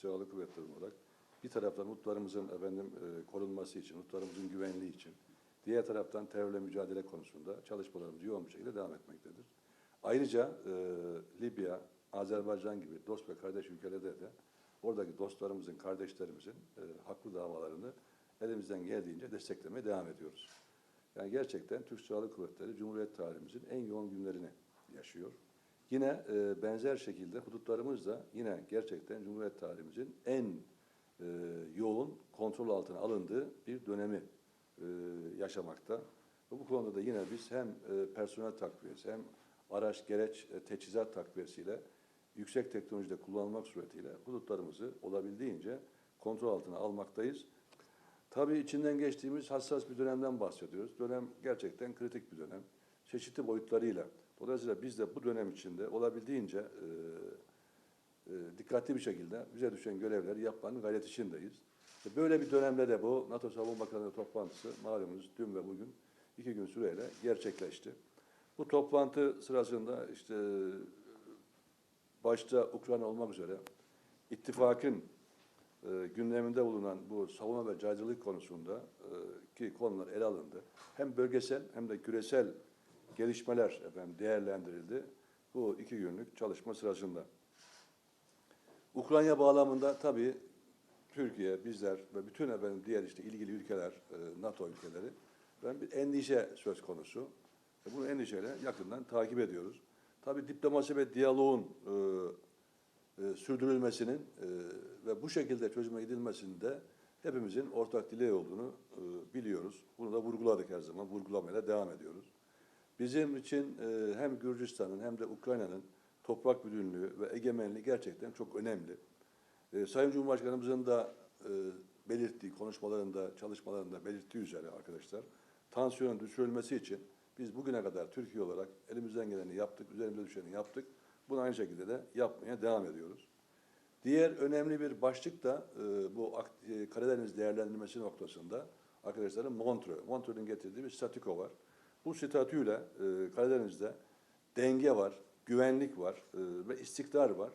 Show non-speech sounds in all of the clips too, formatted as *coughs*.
Silahlı Kuvvetleri olarak bir taraftan hudutlarımızın efendim e, korunması için, hudutlarımızın güvenliği için, diğer taraftan terörle mücadele konusunda çalışmalarımız yoğun bir şekilde devam etmektedir. Ayrıca e, Libya, Azerbaycan gibi dost ve kardeş ülkelerde de oradaki dostlarımızın, kardeşlerimizin e, haklı davalarını elimizden geldiğince desteklemeye devam ediyoruz. Yani gerçekten Türk Silahlı Kuvvetleri Cumhuriyet tarihimizin en yoğun günlerini yaşıyor. Yine e, benzer şekilde hudutlarımız da yine gerçekten Cumhuriyet tarihimizin en e, yoğun kontrol altına alındığı bir dönemi e, yaşamakta. Bu konuda da yine biz hem e, personel takviyesi hem araç, gereç, e, teçhizat takviyesiyle yüksek teknolojide kullanılmak suretiyle hudutlarımızı olabildiğince kontrol altına almaktayız. Tabii içinden geçtiğimiz hassas bir dönemden bahsediyoruz. Dönem gerçekten kritik bir dönem. Çeşitli boyutlarıyla. Dolayısıyla biz de bu dönem içinde olabildiğince e, e, dikkatli bir şekilde bize düşen görevleri yapmanın gayret içindeyiz. İşte böyle bir dönemde de bu NATO Savunma Bakanlığı toplantısı malumunuz dün ve bugün iki gün süreyle gerçekleşti. Bu toplantı sırasında işte başta Ukrayna olmak üzere ittifakın e, gündeminde bulunan bu savunma ve caydırılık konusunda e, ki konular ele alındı. Hem bölgesel hem de küresel gelişmeler efendim değerlendirildi bu iki günlük çalışma sırasında. Ukrayna bağlamında tabii Türkiye, bizler ve bütün efendim diğer işte ilgili ülkeler, e, NATO ülkeleri ben bir endişe söz konusu. E, Bunu endişeyle yakından takip ediyoruz. Tabii diplomasi ve diyaloğun e, e, sürdürülmesinin e, ve bu şekilde çözüme gidilmesinde hepimizin ortak dileği olduğunu e, biliyoruz. Bunu da vurguladık her zaman, vurgulamaya da devam ediyoruz. Bizim için e, hem Gürcistan'ın hem de Ukrayna'nın toprak bütünlüğü ve egemenliği gerçekten çok önemli. E, Sayın Cumhurbaşkanımızın da e, belirttiği, konuşmalarında, çalışmalarında belirttiği üzere arkadaşlar, tansiyonun düşürülmesi için biz bugüne kadar Türkiye olarak elimizden geleni yaptık, üzerimize düşeni yaptık. Bunu aynı şekilde de yapmaya devam ediyoruz. Diğer önemli bir başlık da bu Karadeniz değerlendirmesi noktasında arkadaşlarım Montreux. Montreux'un getirdiği bir statüko var. Bu statüyle e, Karadeniz'de denge var, güvenlik var e, ve istikrar var.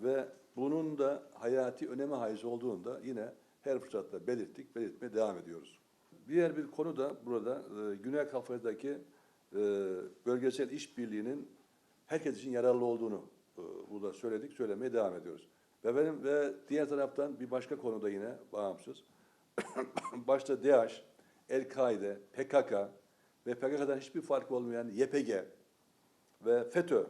Ve bunun da hayati öneme haiz olduğunu da yine her fırsatta belirttik, belirtmeye devam ediyoruz. Diğer bir konu da burada e, Güney Kafkas'taki e, bölgesel işbirliğinin herkes için yararlı olduğunu e, burada söyledik, söylemeye devam ediyoruz. Ve benim ve diğer taraftan bir başka konuda yine bağımsız. *coughs* Başta DAEŞ, El-Kaide, PKK ve PKK'dan hiçbir farkı olmayan YPG ve FETÖ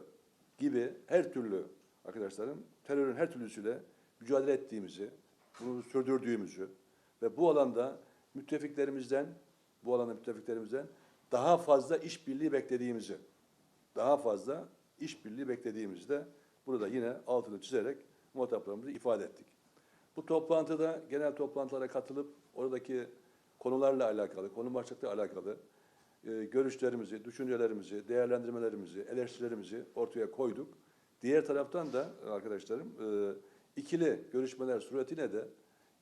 gibi her türlü arkadaşlarım terörün her türlüsüyle mücadele ettiğimizi, bunu sürdürdüğümüzü ve bu alanda müttefiklerimizden, bu alanda müttefiklerimizden daha fazla işbirliği beklediğimizi, daha fazla işbirliği beklediğimizi de burada yine altını çizerek muhataplarımızı ifade ettik. Bu toplantıda genel toplantılara katılıp oradaki konularla alakalı, konu başlıklarla alakalı e, görüşlerimizi, düşüncelerimizi, değerlendirmelerimizi, eleştirilerimizi ortaya koyduk. Diğer taraftan da arkadaşlarım e, ikili görüşmeler suretiyle de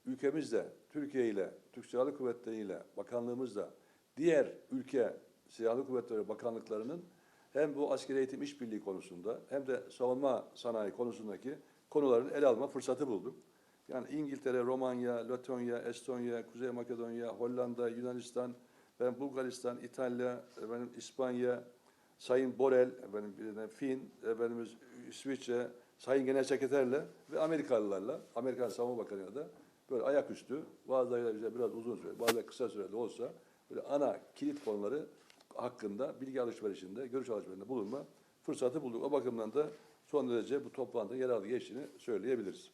ülkemizde Türkiye ile, Türk Silahlı Kuvvetleri ile, bakanlığımızla diğer ülke Silahlı Kuvvetleri Bakanlıklarının hem bu askeri eğitim işbirliği konusunda hem de savunma sanayi konusundaki konuların ele alma fırsatı bulduk. Yani İngiltere, Romanya, Letonya, Estonya, Kuzey Makedonya, Hollanda, Yunanistan, ben Bulgaristan, İtalya, efendim İspanya, Sayın Borel, efendim birine Fin, efendimiz İsviçre, Sayın Genel Sekreterle ve Amerikalılarla, Amerikan Savunma Bakanı'yla da böyle ayaküstü, bazılarıyla bize biraz uzun süre, bazıları kısa sürede olsa böyle ana kilit konuları hakkında bilgi alışverişinde, görüş alışverişinde bulunma fırsatı bulduk. O bakımdan da son derece bu toplantıda yer aldı geçtiğini söyleyebiliriz.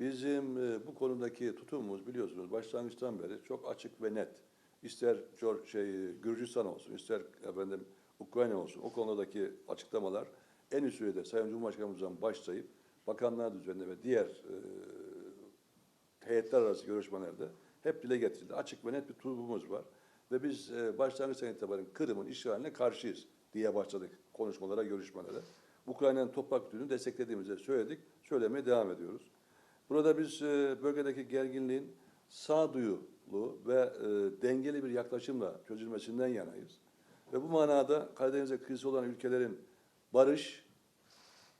Bizim e, bu konudaki tutumumuz biliyorsunuz başlangıçtan beri çok açık ve net. İster şey, Gürcistan olsun, ister efendim Ukrayna olsun o konudaki açıklamalar en üst sürede Sayın Cumhurbaşkanımızdan başlayıp bakanlar düzeninde ve diğer e, heyetler arası görüşmelerde hep dile getirildi. Açık ve net bir tutumumuz var. Ve biz e, başlangıçtan itibaren Kırım'ın işgaline karşıyız diye başladık konuşmalara, görüşmelere. Ukrayna'nın toprak bütünlüğünü desteklediğimizi söyledik, söylemeye devam ediyoruz. Burada biz e, bölgedeki gerginliğin sağduyulu ve e, dengeli bir yaklaşımla çözülmesinden yanayız. Ve bu manada Karadeniz'e krizi olan ülkelerin barış,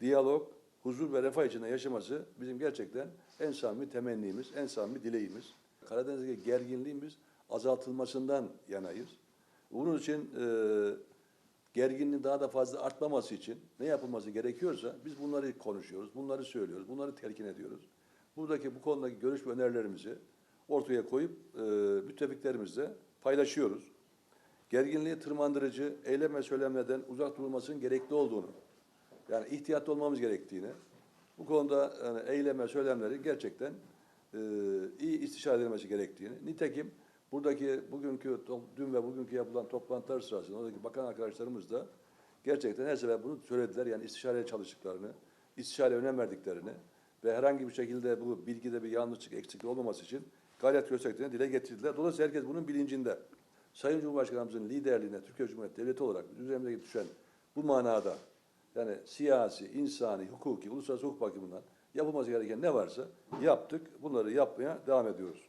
diyalog, huzur ve refah içinde yaşaması bizim gerçekten en samimi temennimiz, en samimi dileğimiz. Karadeniz'deki gerginliğimiz azaltılmasından yanayız. Bunun için e, gerginliğin daha da fazla artmaması için ne yapılması gerekiyorsa biz bunları konuşuyoruz, bunları söylüyoruz, bunları telkin ediyoruz. Buradaki bu konudaki görüş ve önerilerimizi ortaya koyup e, müttefiklerimizle paylaşıyoruz. Gerginliği tırmandırıcı eylem ve söylemlerden uzak durulmasının gerekli olduğunu, yani ihtiyatlı olmamız gerektiğini, bu konuda yani eylem ve söylemleri gerçekten e, iyi istişare edilmesi gerektiğini, nitekim buradaki bugünkü, dün ve bugünkü yapılan toplantılar sırasında oradaki bakan arkadaşlarımız da gerçekten her sefer bunu söylediler. Yani istişareye çalıştıklarını, istişareye önem verdiklerini ve herhangi bir şekilde bu bilgide bir yanlışlık, eksiklik olmaması için gayret gösterdiklerini dile getirdiler. Dolayısıyla herkes bunun bilincinde. Sayın Cumhurbaşkanımızın liderliğine Türkiye Cumhuriyeti Devleti olarak üzerimize düşen bu manada yani siyasi, insani, hukuki, uluslararası hukuk bakımından yapılması gereken ne varsa yaptık. Bunları yapmaya devam ediyoruz.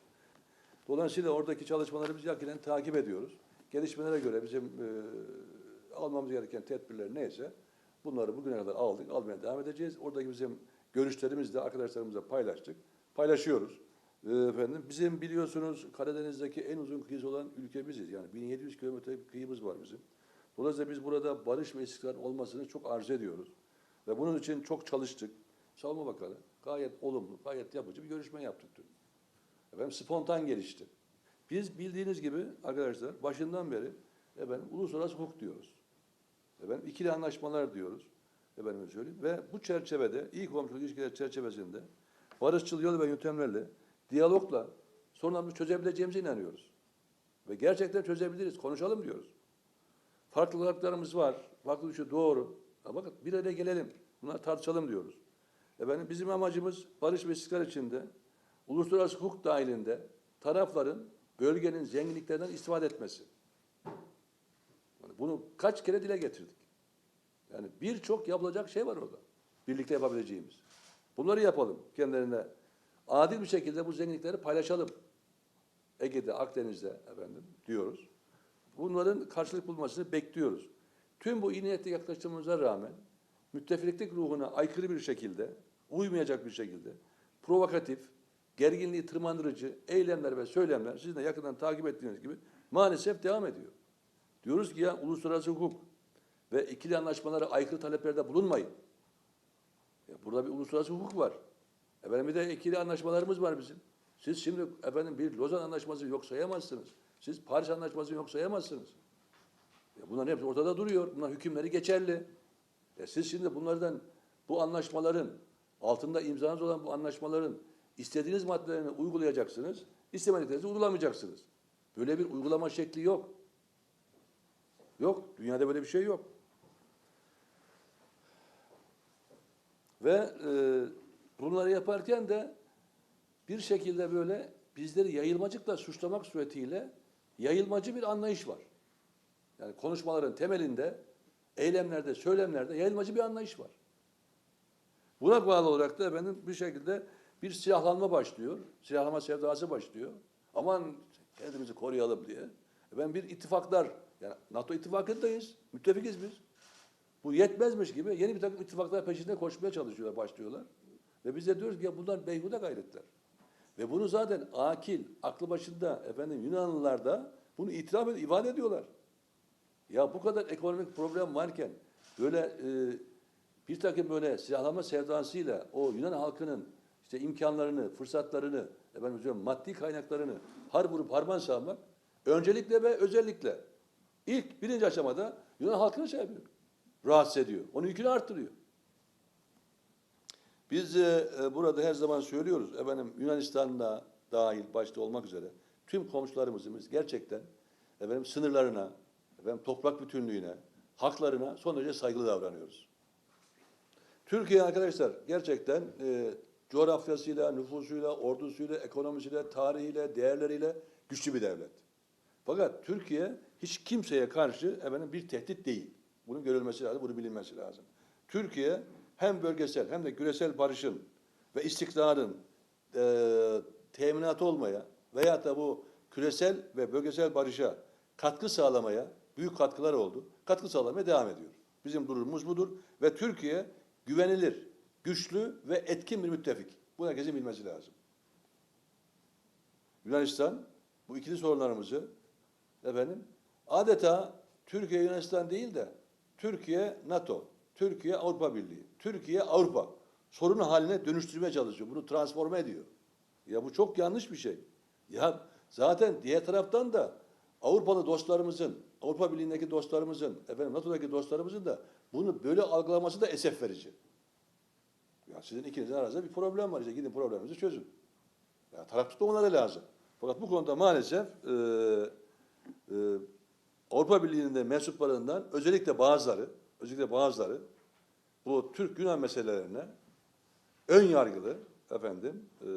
Dolayısıyla oradaki çalışmaları biz yakinen takip ediyoruz. Gelişmelere göre bizim e, almamız gereken tedbirler neyse bunları bugüne kadar aldık, almaya devam edeceğiz. Oradaki bizim görüşlerimizi de arkadaşlarımızla paylaştık, paylaşıyoruz. E, efendim bizim biliyorsunuz Karadeniz'deki en uzun kıyısı olan ülke biziz. Yani 1700 kilometre kıyımız var bizim. Dolayısıyla biz burada barış ve istikrar olmasını çok arzu ediyoruz. Ve bunun için çok çalıştık. Savunma Bakanı gayet olumlu, gayet yapıcı bir görüşme yaptık dün. Efendim spontan gelişti. Biz bildiğiniz gibi arkadaşlar başından beri efendim uluslararası hukuk diyoruz. Efendim ikili anlaşmalar diyoruz. Efendim söyleyeyim. Ve bu çerçevede iyi komşuluk ilişkiler çerçevesinde barışçıl yol ve yöntemlerle diyalogla sorunlarımızı çözebileceğimize inanıyoruz. Ve gerçekten çözebiliriz. Konuşalım diyoruz. Farklılıklarımız var. Farklı düşü doğru. Ama bakın bir araya gelelim. Bunları tartışalım diyoruz. Efendim bizim amacımız barış ve istikrar içinde uluslararası hukuk dahilinde tarafların bölgenin zenginliklerinden istifade etmesi. Yani bunu kaç kere dile getirdik. Yani birçok yapılacak şey var orada. Birlikte yapabileceğimiz. Bunları yapalım kendilerine. Adil bir şekilde bu zenginlikleri paylaşalım. Ege'de, Akdeniz'de efendim diyoruz. Bunların karşılık bulmasını bekliyoruz. Tüm bu iyi niyetli yaklaşımımıza rağmen müttefiklik ruhuna aykırı bir şekilde, uymayacak bir şekilde provokatif, gerginliği tırmandırıcı eylemler ve söylemler sizin de yakından takip ettiğiniz gibi maalesef devam ediyor. Diyoruz ki ya uluslararası hukuk ve ikili anlaşmalara aykırı taleplerde bulunmayın. Ya burada bir uluslararası hukuk var. Efendim bir de ikili anlaşmalarımız var bizim. Siz şimdi efendim bir Lozan Anlaşması yok sayamazsınız. Siz Paris Anlaşması yok sayamazsınız. Ya bunların hepsi ortada duruyor. Bunlar hükümleri geçerli. E siz şimdi bunlardan bu anlaşmaların altında imzanız olan bu anlaşmaların istediğiniz maddelerini uygulayacaksınız. İstemediklerinizi uygulamayacaksınız. Böyle bir uygulama şekli yok. Yok. Dünyada böyle bir şey yok. Ve e, bunları yaparken de bir şekilde böyle bizleri yayılmacılıkla suçlamak suretiyle yayılmacı bir anlayış var. Yani konuşmaların temelinde, eylemlerde, söylemlerde yayılmacı bir anlayış var. Buna bağlı olarak da efendim bir şekilde bir silahlanma başlıyor. Silahlama sevdası başlıyor. Aman kendimizi koruyalım diye. Ben bir ittifaklar, yani NATO ittifakındayız, müttefikiz biz. Bu yetmezmiş gibi yeni bir takım ittifaklar peşinde koşmaya çalışıyorlar, başlıyorlar. Ve biz de diyoruz ki ya bunlar beyhude gayretler. Ve bunu zaten akil, aklı başında efendim Yunanlılar da bunu itiraf ediyor, ifade ediyorlar. Ya bu kadar ekonomik problem varken böyle e, bir takım böyle silahlama sevdasıyla o Yunan halkının işte imkanlarını, fırsatlarını, efendim söyleyeyim, maddi kaynaklarını har vurup harman savmak öncelikle ve özellikle ilk birinci aşamada Yunan halkını şey yapıyor. Rahatsız ediyor. Onun yükünü arttırıyor. Biz e, burada her zaman söylüyoruz efendim Yunanistan'da dahil başta olmak üzere tüm komşularımızın biz gerçekten efendim sınırlarına, efendim toprak bütünlüğüne, haklarına son derece saygılı davranıyoruz. Türkiye arkadaşlar gerçekten e, coğrafyasıyla, nüfusuyla, ordusuyla, ekonomisiyle, tarihiyle, değerleriyle güçlü bir devlet. Fakat Türkiye hiç kimseye karşı efendim bir tehdit değil. Bunun görülmesi lazım, bunu bilinmesi lazım. Türkiye hem bölgesel hem de küresel barışın ve istikrarın e, teminatı olmaya veya da bu küresel ve bölgesel barışa katkı sağlamaya büyük katkılar oldu. Katkı sağlamaya devam ediyor. Bizim durumumuz budur ve Türkiye güvenilir, güçlü ve etkin bir müttefik. Bunu herkesin bilmesi lazım. Yunanistan bu ikili sorunlarımızı efendim adeta Türkiye Yunanistan değil de Türkiye NATO, Türkiye Avrupa Birliği, Türkiye Avrupa sorunu haline dönüştürmeye çalışıyor. Bunu transforme ediyor. Ya bu çok yanlış bir şey. Ya zaten diğer taraftan da Avrupalı dostlarımızın, Avrupa Birliği'ndeki dostlarımızın, efendim NATO'daki dostlarımızın da bunu böyle algılaması da esef verici. Ya sizin ikinizin arasında bir problem var. İşte gidin probleminizi çözün. Ya taraf tutmamaları lazım. Fakat bu konuda maalesef e, e, Avrupa Birliği'nde mensuplarından özellikle bazıları, özellikle bazıları bu Türk-Yunan meselelerine ön yargılı, efendim, e,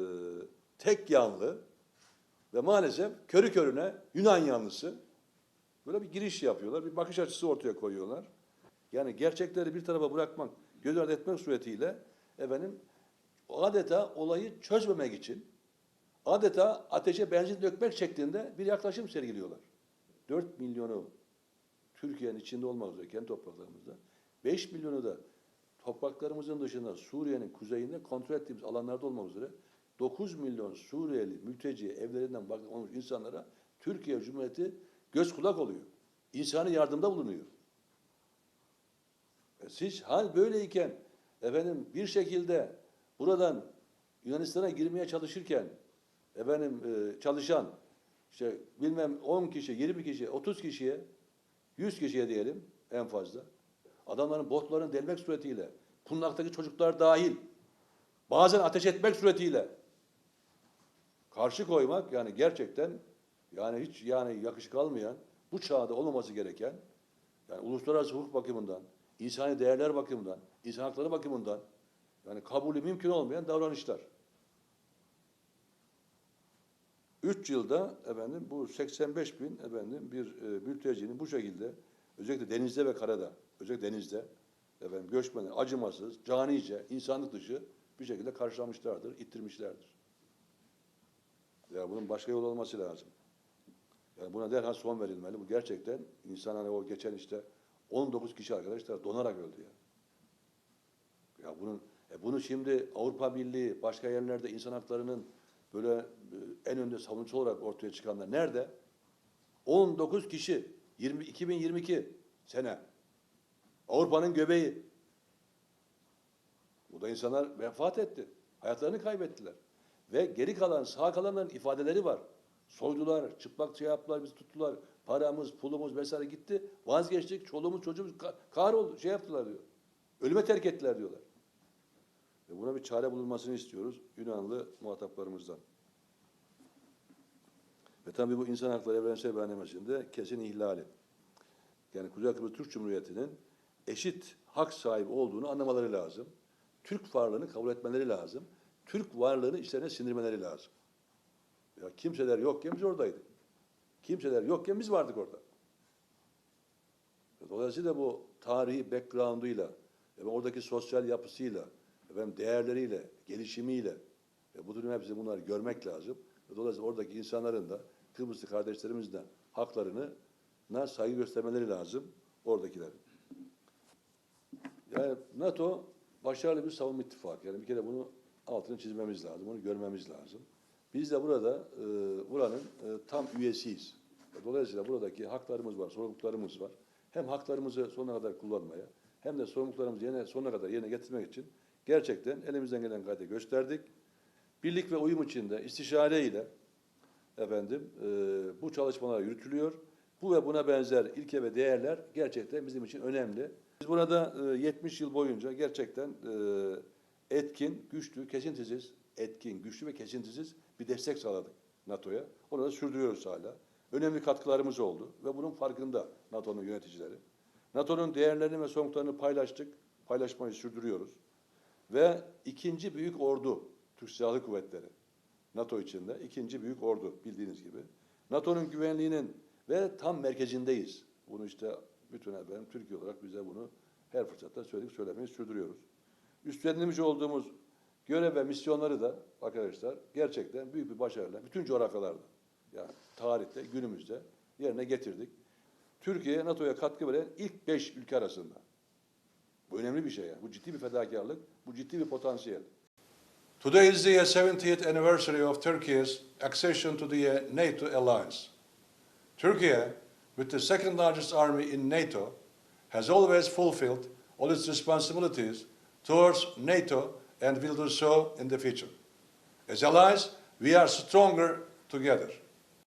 tek yanlı ve maalesef körü körüne Yunan yanlısı böyle bir giriş yapıyorlar, bir bakış açısı ortaya koyuyorlar. Yani gerçekleri bir tarafa bırakmak, göz ardı etmek suretiyle efendim adeta olayı çözmemek için adeta ateşe benzin dökmek şeklinde bir yaklaşım sergiliyorlar. 4 milyonu Türkiye'nin içinde olmak üzere kendi topraklarımızda, 5 milyonu da topraklarımızın dışında Suriye'nin kuzeyinde kontrol ettiğimiz alanlarda olmak üzere 9 milyon Suriyeli mülteci evlerinden bakmış insanlara Türkiye Cumhuriyeti göz kulak oluyor. İnsani yardımda bulunuyor. E Siz hal böyleyken efendim bir şekilde buradan Yunanistan'a girmeye çalışırken efendim e, çalışan işte bilmem 10 kişi, 20 kişi, 30 kişiye 100 kişiye diyelim en fazla. Adamların botlarını delmek suretiyle kundaktaki çocuklar dahil bazen ateş etmek suretiyle karşı koymak yani gerçekten yani hiç yani yakışık almayan bu çağda olmaması gereken yani uluslararası hukuk bakımından, insani değerler bakımından, insan hakları bakımından yani kabulü mümkün olmayan davranışlar. Üç yılda efendim bu 85 bin efendim bir e, mültecinin bu şekilde özellikle denizde ve karada, özellikle denizde efendim göçmeni acımasız, canice, insanlık dışı bir şekilde karşılamışlardır, ittirmişlerdir. Ya bunun başka yol olması lazım. Yani buna derhal son verilmeli. Bu gerçekten insan hani o geçen işte 19 kişi arkadaşlar donarak öldü ya. Ya bunun e bunu şimdi Avrupa Birliği başka yerlerde insan haklarının böyle e, en önde savunucu olarak ortaya çıkanlar nerede? 19 kişi 20 2022 sene. Avrupa'nın göbeği. Bu da insanlar vefat etti. Hayatlarını kaybettiler. Ve geri kalan, sağ kalanların ifadeleri var. Soydular, çıplak şey yaptılar, bizi tuttular. Paramız, pulumuz vesaire gitti. Vazgeçtik, çoluğumuz, çocuğumuz ka- kahroldu, şey yaptılar diyor. Ölüme terk ettiler diyorlar. Ve buna bir çare bulunmasını istiyoruz Yunanlı muhataplarımızdan. Ve tabii bu insan hakları evrensel beyannamesinde kesin ihlali. Yani Kuzey Kıbrıs Türk Cumhuriyeti'nin eşit hak sahibi olduğunu anlamaları lazım. Türk varlığını kabul etmeleri lazım. Türk varlığını içlerine sindirmeleri lazım. Ya kimseler yokken biz oradaydık. Kimseler yokken biz vardık orada. Dolayısıyla bu tarihi background'uyla, efendim oradaki sosyal yapısıyla, efendim değerleriyle, gelişimiyle, e, bu durum hepsi bunları görmek lazım. Ve Dolayısıyla oradaki insanların da Kıbrıslı kardeşlerimizin de haklarını na saygı göstermeleri lazım oradakilerin. Yani NATO başarılı bir savunma ittifakı. Yani bir kere bunu altını çizmemiz lazım, onu görmemiz lazım. Biz de burada e, buranın e, tam üyesiyiz. Dolayısıyla buradaki haklarımız var, sorumluluklarımız var. Hem haklarımızı sonuna kadar kullanmaya hem de sorumluluklarımızı yerine, sonuna kadar yerine getirmek için gerçekten elimizden gelen gayreti gösterdik. Birlik ve uyum içinde istişare ile efendim e, bu çalışmalar yürütülüyor. Bu ve buna benzer ilke ve değerler gerçekten bizim için önemli. Biz burada e, 70 yıl boyunca gerçekten e, etkin, güçlü, kesintisiz, etkin, güçlü ve kesintisiz bir destek sağladık NATO'ya. Onu da sürdürüyoruz hala. Önemli katkılarımız oldu ve bunun farkında NATO'nun yöneticileri. NATO'nun değerlerini ve sorumluluklarını paylaştık, paylaşmayı sürdürüyoruz. Ve ikinci büyük ordu, Türk Silahlı Kuvvetleri, NATO içinde ikinci büyük ordu bildiğiniz gibi. NATO'nun güvenliğinin ve tam merkezindeyiz. Bunu işte bütün efendim Türkiye olarak bize bunu her fırsatta söyledik, söylemeyi sürdürüyoruz. Üstlenmiş olduğumuz görev ve misyonları da arkadaşlar gerçekten büyük bir başarıyla bütün coğrafyalarda yani tarihte, günümüzde yerine getirdik. Türkiye NATO'ya katkı veren ilk beş ülke arasında. Bu önemli bir şey. Yani. Bu ciddi bir fedakarlık, bu ciddi bir potansiyel. Today is the 70th anniversary of Turkey's accession to the uh, NATO alliance. Turkey, with the second largest army in NATO, has always fulfilled all its responsibilities towards NATO and will do so in the future. As allies, we are stronger together.